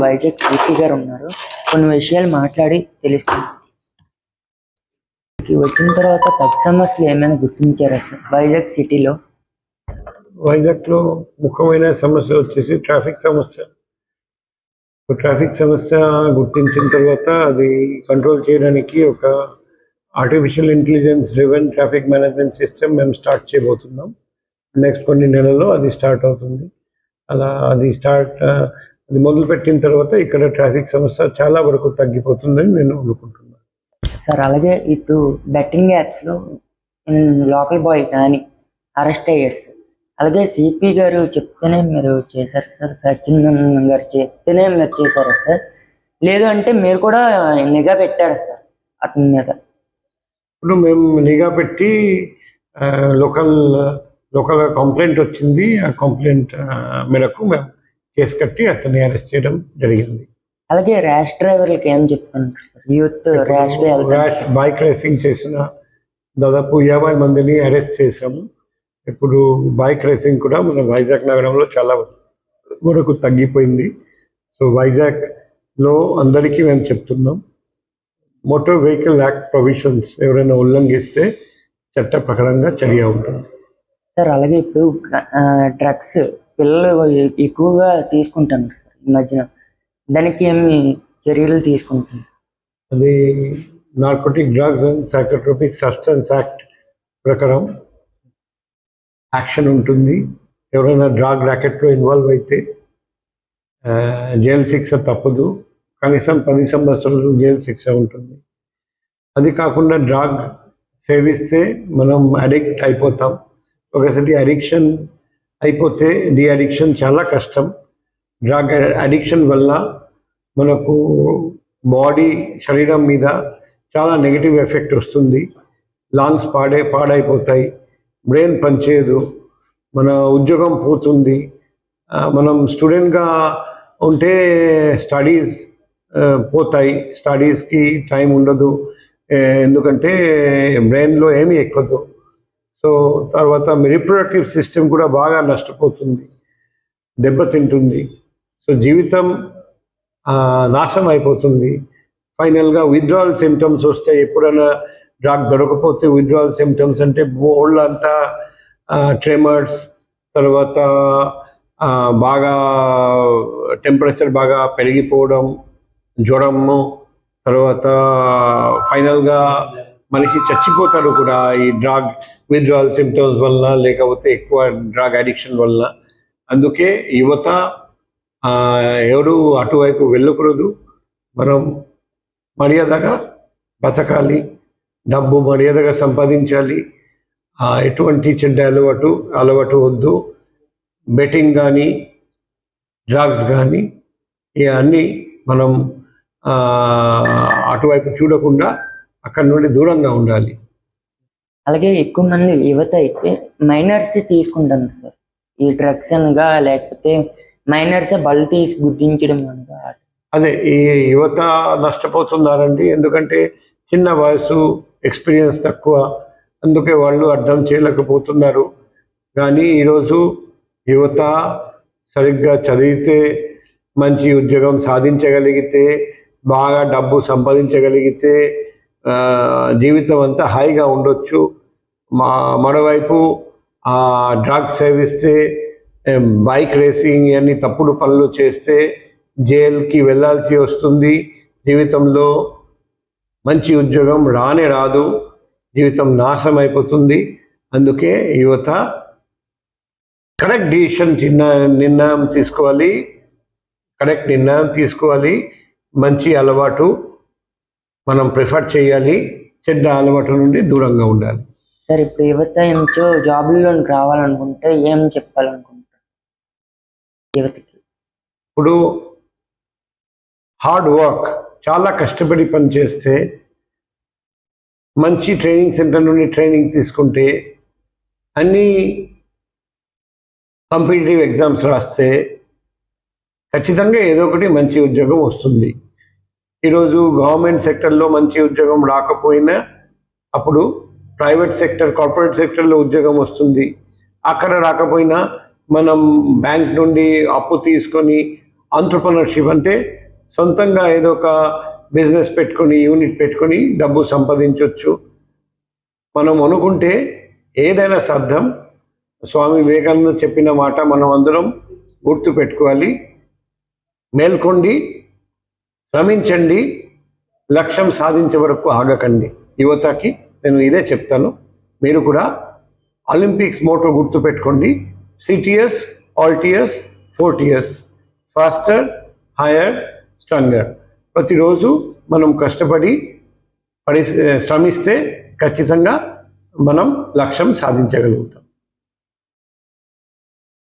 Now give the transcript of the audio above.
Vizag CP గారు ఉన్నారు. కొన్ని విషయాలు మాట్లాడి తెలుస్తుంది వచ్చిన తర్వాత పెద్ద సమస్యలు ఏమైనా గుర్తించారా సార్? వైజాగ్ సిటీలో. వైజాగ్లో ముఖ్యమైన సమస్య వచ్చేసి ట్రాఫిక్ సమస్య. ట్రాఫిక్ సమస్య గుర్తించిన తర్వాత అది కంట్రోల్ చేయడానికి ఒక artificial intelligence driven traffic management system మేము స్టార్ట్ చేయబోతున్నాం. నెక్స్ట్ కొన్ని నెలల్లో అది స్టార్ట్ అవుతుంది. అలా అది స్టార్ట్ అది మొదలుపెట్టిన తర్వాత ఇక్కడ ట్రాఫిక్ సమస్య చాలా వరకు తగ్గిపోతుందని నేను అనుకుంటున్నాను. సార్ అలాగే ఇప్పుడు బెట్టింగ్ యాప్స్లో లోకల్ బాయ్ కానీ అరెస్ట్ అయ్యాడు సార్. అలాగే సిపి గారు చెప్తేనే మీరు చేశారు సార్ సచిన్ గారు చెప్తేనే మీరు చేశారా సార్? లేదు అంటే మీరు కూడా నిఘా పెట్టారా సార్ అతని మీద? ఇప్పుడు మేము నిఘా పెట్టి లోకల్ లోకల్ కంప్లైంట్ వచ్చింది. ఆ కంప్లైంట్ మేరకు మేము కేసు కట్టి అతన్ని అరెస్ట్ చేయడం జరిగింది. అలాగే ర్యాష్ డ్రైవర్లకి ఏం చెప్తున్నారు sir? Youth rash rash bike racing చేసిన దాదాపు యాభై మందిని అరెస్ట్ చేశాము. ఇప్పుడు బైక్ రేసింగ్ కూడా మన వైజాగ్ నగరంలో చాలా వరకు తగ్గిపోయింది. సో వైజాగ్లో అందరికీ మేము చెప్తున్నాం మోటార్ వెహికల్ యాక్ట్ ప్రొవిజన్స్ ఎవరైనా ఉల్లంఘిస్తే చట్ట ప్రకారంగా చర్య ఉంటుంది. సార్ అలాగే ఇప్పుడు డ్రగ్స్ పిల్లలు ఎక్కువగా తీసుకుంటున్నారు సార్ ఈ మధ్యన. దానికి ఏమి చర్యలు తీసుకుంటున్నారు అది narcotic drugs and psychotropic substance act ప్రకారం యాక్షన్ ఉంటుంది. ఎవరైనా డ్రగ్ ర్యాకెట్లో ఇన్వాల్వ్ అయితే జైలు శిక్ష తప్పదు. కనీసం పది సంవత్సరాలు జైలు శిక్ష ఉంటుంది. అది కాకుండా డ్రగ్ సేవిస్తే మనం అడిక్ట్ అయిపోతాం. ఒకసారి అడిక్షన్ అయిపోతే డి అడిక్షన్ చాలా కష్టం. డ్రగ్ అడిక్షన్ వల్ల మనకు బాడీ శరీరం మీద చాలా నెగిటివ్ ఎఫెక్ట్ వస్తుంది. లాంగ్స్ పాడే పాడైపోతాయి. బ్రెయిన్ పనిచేయదు. మన ఉద్యోగం పోతుంది. మనం స్టూడెంట్గా ఉంటే స్టడీస్ పోతాయి. స్టడీస్కి టైం ఉండదు. ఎందుకంటే బ్రెయిన్లో ఏమీ ఎక్కదు. సో తర్వాత రిప్రొడక్టివ్ సిస్టమ్ కూడా బాగా నష్టపోతుంది దెబ్బతింటుంది. సో జీవితం నాశనం అయిపోతుంది. ఫైనల్గా విత్డ్రావల్ సిమ్టమ్స్ వస్తాయి ఎప్పుడైనా డ్రాగ్ దొరకపోతే విత్డ్రావల్ సిమ్టమ్స్ అంటే ఒళ్ళంతా ట్రెమర్స్ తర్వాత బాగా టెంపరేచర్ బాగా పెరిగిపోవడం జ్వరము తర్వాత ఫైనల్గా మనిషి చచ్చిపోతాడు కూడా ఈ డ్రగ్ విత్డ్రావల్ సిమ్టమ్స్ వల్ల లేకపోతే ఎక్కువ డ్రగ్ అడిక్షన్ వల్ల అందుకే యువత ఎవరు అటువైపు వెళ్ళకూడదు. మనం మర్యాదగా బతకాలి డబ్బు మర్యాదగా సంపాదించాలి. ఎటువంటి చెడ్డ అలవాటు అలవాటు వద్దు. బెట్టింగ్ కానీ డ్రగ్స్ కానీ ఇవన్నీ మనం అటువైపు చూడకుండా అక్కడి నుండి దూరంగా ఉండాలి. అలాగే ఎక్కువ మంది యువత అయితే మైనర్స్ తీసుకుంటున్నారు సార్. ఈ డ్రగ్స్ అనగా లేకపోతే మైనర్స్ బళ్ళు తీసి గుర్తించడం అనగా. అదే ఈ యువత నష్టపోతున్నారండి. ఎందుకంటే చిన్న వయసు ఎక్స్పీరియన్స్ తక్కువ. అందుకే వాళ్ళు అర్థం చేయలేకపోతున్నారు. కానీ ఈరోజు యువత సరిగ్గా చదివితే మంచి ఉద్యోగం సాధించగలిగితే బాగా డబ్బు సంపాదించగలిగితే జీవితం అంతా హాయిగా ఉండొచ్చు. మా మరోవైపు డ్రగ్స్ సేవిస్తే బైక్ రేసింగ్ అన్ని తప్పుడు పనులు చేస్తే జైలుకి వెళ్ళాల్సి వస్తుంది. జీవితంలో మంచి ఉద్యోగం రానే రాదు. జీవితం నాశనం అయిపోతుంది. అందుకే యువత కరెక్ట్ డిసిషన్ చిన్న నిర్ణయం తీసుకోవాలి. కరెక్ట్ నిర్ణయం తీసుకోవాలి. మంచి అలవాటు మనం ప్రిఫర్ చేయాలి చెడ్డ అలవాటు నుండి దూరంగా ఉండాలి. సార్ ఇప్పుడు యువత జాబుల్లోకి రావాలనుకుంటే ఏం చెప్పాలనుకుంటారు? యువతకి. ఇప్పుడు హార్డ్ వర్క్ చాలా కష్టపడి పని చేస్తే మంచి ట్రైనింగ్ సెంటర్ నుండి ట్రైనింగ్ తీసుకుంటే అన్ని కాంపిటేటివ్ ఎగ్జామ్స్ రాస్తే ఖచ్చితంగా ఏదో ఒకటి మంచి ఉద్యోగం వస్తుంది. ఈరోజు గవర్నమెంట్ సెక్టర్లో మంచి ఉద్యోగం రాకపోయినా అప్పుడు ప్రైవేట్ సెక్టర్ కార్పొరేట్ సెక్టర్లో ఉద్యోగం వస్తుంది. అక్కడ రాకపోయినా మనం బ్యాంక్ నుండి అప్పు తీసుకొని ఆంటర్ప్రినర్షిప్ అంటే సొంతంగా ఏదో ఒక బిజినెస్ పెట్టుకొని యూనిట్ పెట్టుకొని డబ్బు సంపాదించవచ్చు మనం అనుకుంటే ఏదైనా సాధ్యం. స్వామి వివేకానంద చెప్పిన మాట మనం అందరం గుర్తు పెట్టుకోవాలి మేల్కొండి. శ్రమించండి లక్ష్యం సాధించే వరకు ఆగకండి. యువతకి నేను ఇదే చెప్తాను. మీరు కూడా ఒలింపిక్స్ మోటో గుర్తు పెట్టుకోండి. సిటిఎస్ ఆల్టిఎస్ ఫోర్టిఎస్ ఫాస్టర్ హయర్ స్ట్రాంగర్ ప్రతిరోజు మనం కష్టపడి పడి శ్రమిస్తే ఖచ్చితంగా మనం లక్ష్యం సాధించగలుగుతాం.